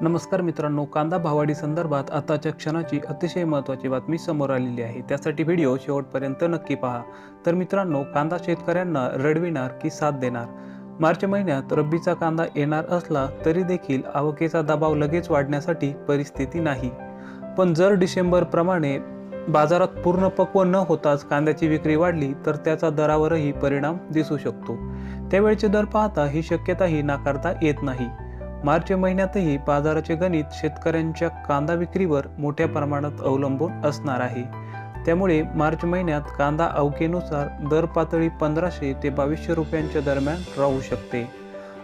नमस्कार मित्रांनो कांदा भावाडी संदर्भात आताच्या क्षणाची अतिशय महत्त्वाची बातमी समोर आलेली आहे. त्यासाठी व्हिडिओ शेवटपर्यंत नक्की पहा. तर मित्रांनो कांदा शेतकऱ्यांना रडविणार की साथ देणार? मार्च महिन्यात रब्बीचा कांदा येणार असला तरी देखील आवकेचा दबाव लगेच वाढण्यासाठी परिस्थिती नाही. पण जर डिसेंबरप्रमाणे बाजारात पूर्ण पक्व न होताच कांद्याची विक्री वाढली तर त्याचा दरावरही परिणाम दिसू शकतो. त्यावेळचे दर पाहता ही शक्यताही नाकारता येत नाही. मार्च महिन्यातही बाजाराचे गणित शेतकऱ्यांच्या कांदा विक्रीवर मोठ्या प्रमाणात अवलंबून असणार आहे. त्यामुळे मार्च महिन्यात कांदा अवकेनुसार दर पातळी पंधराशे ते बावीसशे रुपयांच्या दरम्यान राहू शकते.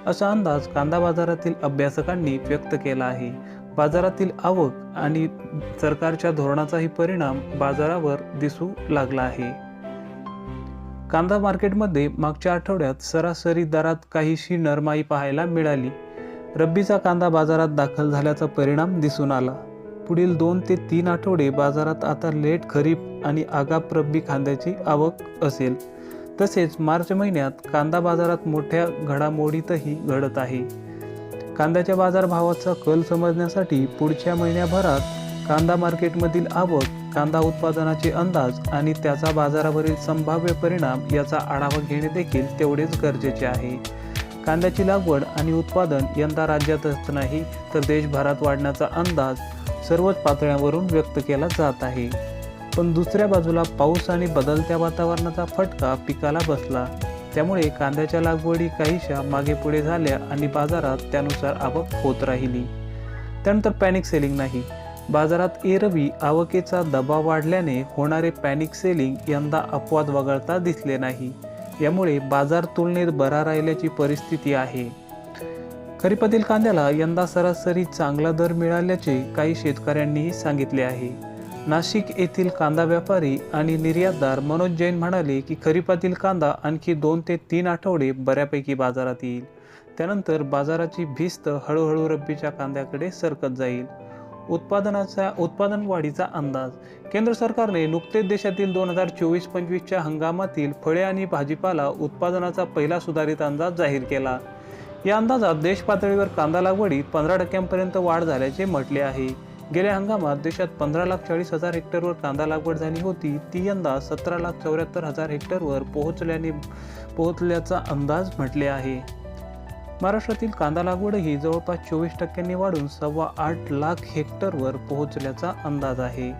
असा अंदाज कांदा बाजारातील अभ्यासकांनी व्यक्त केला आहे. बाजारातील आवक आणि सरकारच्या धोरणाचाही परिणाम बाजारावर दिसू लागला आहे. कांदा मार्केटमध्ये मागच्या आठवड्यात सरासरी दरात काहीशी नरमाई पाहायला मिळाली. रब्बीचा कांदा बाजारात दाखल झाल्याचा परिणाम दिसून आला. पुढील दोन ते तीन आठवडे बाजारात आता लेट खरीप आणि आगाप रब्बी कांद्याची आवक असेल. तसेच मार्च महिन्यात कांदा बाजारात मोठ्या घडामोडीतही घडत आहे. कांद्याच्या बाजारभावाचा कल समजण्यासाठी पुढच्या महिन्याभरात कांदा मार्केटमधील आवक कांदा उत्पादनाचे अंदाज आणि त्याचा बाजारावरील संभाव्य परिणाम याचा आढावा घेणे देखील तेवढेच गरजेचे आहे. कांद्याची लागवड आणि उत्पादन यंदा राज्यातच नाही तर देशभरात वाढण्याचा अंदाज सर्वच पातळ्यांवरून व्यक्त केला जात आहे. पण दुसऱ्या बाजूला पाऊस आणि बदलत्या वातावरणाचा फटका पिकाला बसला. त्यामुळे कांद्याच्या लागवडी काहीशा मागे पुढे झाल्या आणि बाजारात त्यानुसार आवक होत राहिली. त्यानंतर पॅनिक सेलिंग नाही. बाजारात एरवी आवकेचा दबाव वाढल्याने होणारे पॅनिक सेलिंग यंदा अपवाद वगळता दिसले नाही. यामुळे बाजार तुलनेत बरा राहिल्याची परिस्थिती आहे. खरीपातील कांद्याला यंदा सरासरी चांगला दर मिळाल्याचे काही शेतकऱ्यांनीही सांगितले आहे. नाशिक येथील कांदा व्यापारी आणि निर्यातदार मनोज जैन म्हणाले की खरीपातील कांदा आणखी दोन ते तीन आठवडे बऱ्यापैकी बाजारात येईल. त्यानंतर बाजाराची भिस्त हळूहळू रब्बीच्या कांद्याकडे सरकत जाईल. उत्पादनाचा उत्पादन वाढीचा अंदाज. केंद्र सरकारने नुकतेच देशातील दोन हजार चोवीस पंचवीसच्या हंगामातील फळे आणि भाजीपाला उत्पादनाचा पहिला सुधारित अंदाज जाहीर केला. या अंदाजात देश पातळीवर कांदा लागवडीत पंधरा टक्क्यांपर्यंत वाढ झाल्याचे म्हटले आहे. गेल्या हंगामात देशात पंधरा लाख चाळीस हजार हेक्टरवर कांदा लागवड झाली होती. ती यंदा सतरा लाख चौऱ्याहत्तर हजार हेक्टरवर पोहोचल्याने पोहोचल्याचा अंदाज म्हटले आहे. महाराष्ट्रातील कांदा लागवडही जवळपास चोवीस टक्क्यांनी वाढून सव्वा आठ लाख हेक्टरवर पोहोचल्याचा अंदाज आहे.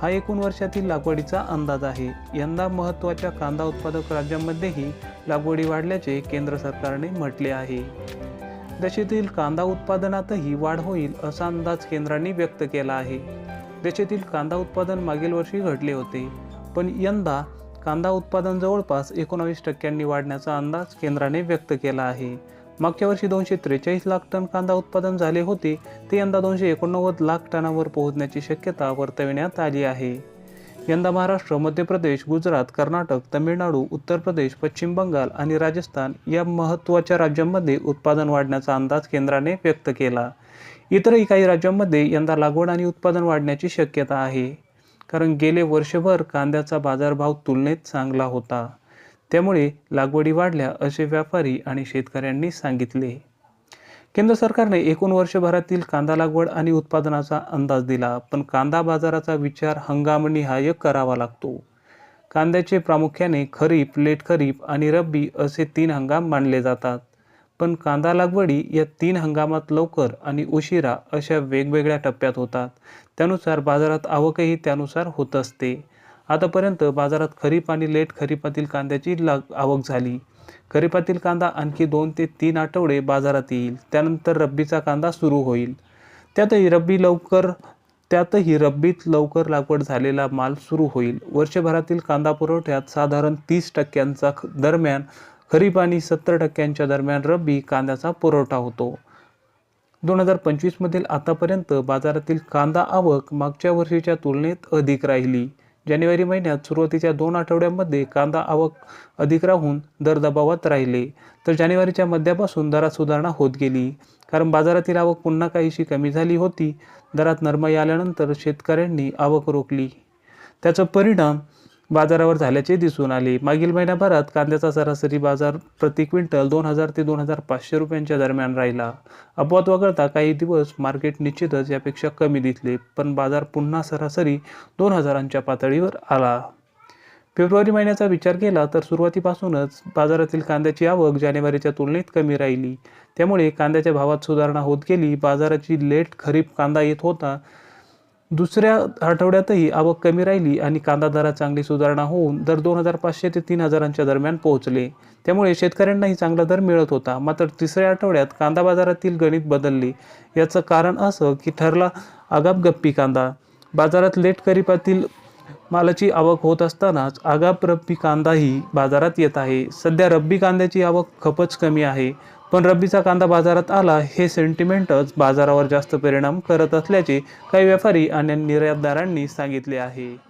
हा एकूण वर्षातील लागवडीचा अंदाज आहे. यंदा महत्त्वाच्या कांदा उत्पादक राज्यांमध्येही लागवडी वाढल्याचे केंद्र सरकारने म्हटले आहे. देशातील कांदा उत्पादनातही वाढ होईल असा अंदाज केंद्राने व्यक्त केला आहे. देशातील कांदा उत्पादन मागील वर्षी घटले होते पण यंदा कांदा उत्पादन जवळपास एकोणावीस टक्क्यांनी वाढण्याचा अंदाज केंद्राने व्यक्त केला आहे. मागच्या वर्षी दोनशे त्रेचाळीस लाख टन कांदा उत्पादन झाले होते ते यंदा दोनशे एकोणनव्वद लाख टनावर पोहोचण्याची शक्यता वर्तविण्यात आली आहे. यंदा महाराष्ट्र मध्य प्रदेश गुजरात कर्नाटक तमिळनाडू उत्तर प्रदेश पश्चिम बंगाल आणि राजस्थान या महत्त्वाच्या राज्यांमध्ये उत्पादन वाढण्याचा अंदाज केंद्राने व्यक्त केला. इतरही काही राज्यांमध्ये यंदा लागवड आणि उत्पादन वाढण्याची शक्यता आहे कारण गेले वर्षभर कांद्याचा बाजारभाव तुलनेत चांगला होता. त्यामुळे लागवडी वाढल्या असे व्यापारी आणि शेतकऱ्यांनी सांगितले. केंद्र सरकारने एकूण वर्षभरातील कांदा लागवड आणि उत्पादनाचा अंदाज दिला पण कांदा बाजाराचा विचार हंगामनिहाय करावा लागतो. कांद्याचे प्रामुख्याने खरीप लेट खरीप आणि रब्बी असे तीन हंगाम मानले जातात. पण कांदा लागवडी या तीन हंगामात लवकर आणि उशिरा अशा वेगवेगळ्या टप्प्यात होतात. त्यानुसार बाजारात आवकही त्यानुसार होत असते. आतापर्यंत बाजारात खरीप आणि लेट खरीपातील कांद्याची लाग आवक झाली. खरीपातील कांदा आणखी दोन ते तीन आठवडे बाजारात येईल. त्यानंतर रब्बीचा कांदा सुरू होईल. त्यातही रब्बी लवकर त्यातही रब्बीत लवकर लागवड झालेला माल सुरू होईल. वर्षभरातील कांदा पुरवठ्यात साधारण तीस टक्क्यांचा ख- दरम्यान खरीप आणि सत्तर टक्क्यांच्या दरम्यान रब्बी कांद्याचा पुरवठा होतो. दोन हजार पंचवीसमधील आतापर्यंत बाजारातील कांदा आवक मागच्या वर्षीच्या तुलनेत अधिक राहिली. जानेवारी महिन्यात सुरुवातीच्या दोन आठवड्यांमध्ये कांदा आवक अधिक राहून दर दबावात राहिले. तर जानेवारीच्या मध्यापासून दरात सुधारणा होत गेली. कारण बाजारातील आवक पुन्हा काहीशी कमी झाली होती. दरात नरमाई आल्यानंतर शेतकऱ्यांनी आवक रोखली. त्याचा परिणाम बाजारावर झाल्याचे दिसून आले. मागील महिन्याभरात कांद्याचा सरासरी बाजार प्रति क्विंटल दोन हजार ते दोन हजार पाचशे रुपयांच्या दरम्यान राहिला. अपवाद वगळता काही दिवस मार्केट निश्चितच यापेक्षा कमी दिसले पण बाजार पुन्हा सरासरी दोन हजारांच्या पातळीवर आला. फेब्रुवारी महिन्याचा विचार केला तर सुरुवातीपासूनच बाजारातील कांद्याची आवक जानेवारीच्या तुलनेत कमी राहिली. त्यामुळे कांद्याच्या भावात सुधारणा होत गेली. बाजाराची लेट खरीप कांदा येत होता. दुसऱ्या आठवड्यातही आवक कमी राहिली आणि कांदा दरात चांगली सुधारणा होऊन दर दोन हजार पाचशे ते तीन हजारांच्या दरम्यान पोहोचले. त्यामुळे शेतकऱ्यांनाही चांगला दर मिळत होता. मात्र तिसऱ्या आठवड्यात कांदा बाजारातील गणित बदलले. याचं कारण असं की ठरला आगापगप्पी कांदा. बाजारात लेट खरीपातील मालाची आवक होत असतानाच आगाप रब्बी कांदाही बाजारात येत आहे. सध्या रब्बी कांद्याची आवक खपच कमी आहे. पण रब्बीचा कांदा बाजारात आला हे सेंटिमेंटच बाजारावर जास्त परिणाम करत असल्याचे काही व्यापारी आणि निर्यातदारांनी सांगितले आहे.